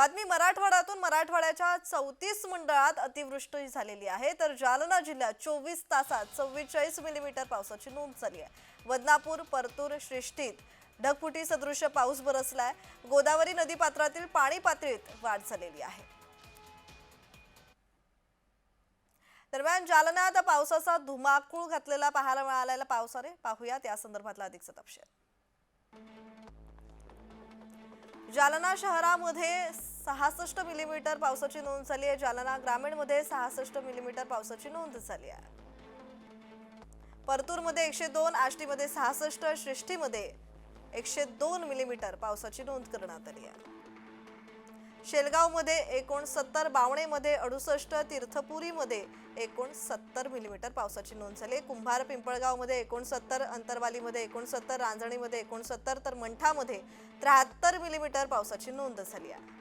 बातमी मराठवाड्यातून मराठवाड्याच्या चौतीस मंडळात अतिवृष्टी झालेली आहे. तर जालना जिल्ह्यात चोवीस तासात चव्वेचाळीस मिलीमीटर पावसाची नोंद झाली आहे. बदनापूर परतूर श्रेष्ठीत ढगफुटी सदृश्य पाऊस बरसलाय. गोदावरी नदीपात्रातील पाणी पातळीत वाढ झालेली आहे. दरम्यान जालन्यात पावसाचा धुमाकूळ घातलेला पाहायला मिळालेला पावसाने पाहूयात या संदर्भातला अधिकचा तपशील. जालना शहरामध्ये सहासष्ट मिलीमीटर पावसाची नोंद झाली आहे. जालना ग्रामीणमध्ये सहासष्ट मिलीमीटर पावसाची नोंद झाली आहे. परतूरमध्ये एकशे दोन आष्टीमध्ये सहासष्ट श्रेष्ठीमध्ये एकशे दोन मिलीमीटर पावसाची नोंद करण्यात आली आहे. शेलगावमध्ये एकोणसत्तर बावणेमध्ये अडुसष्ट तीर्थपुरीमध्ये एकोणसत्तर मिलीमीटर पावसाची नोंद झाली आहे. कुंभार पिंपळगावमध्ये एकोणसत्तर अंतरवालीमध्ये एकोणसत्तर रांजणीमध्ये एकोणसत्तर तर मंठामध्ये त्र्याहत्तर मिलीमीटर पावसाची नोंद झाली आहे.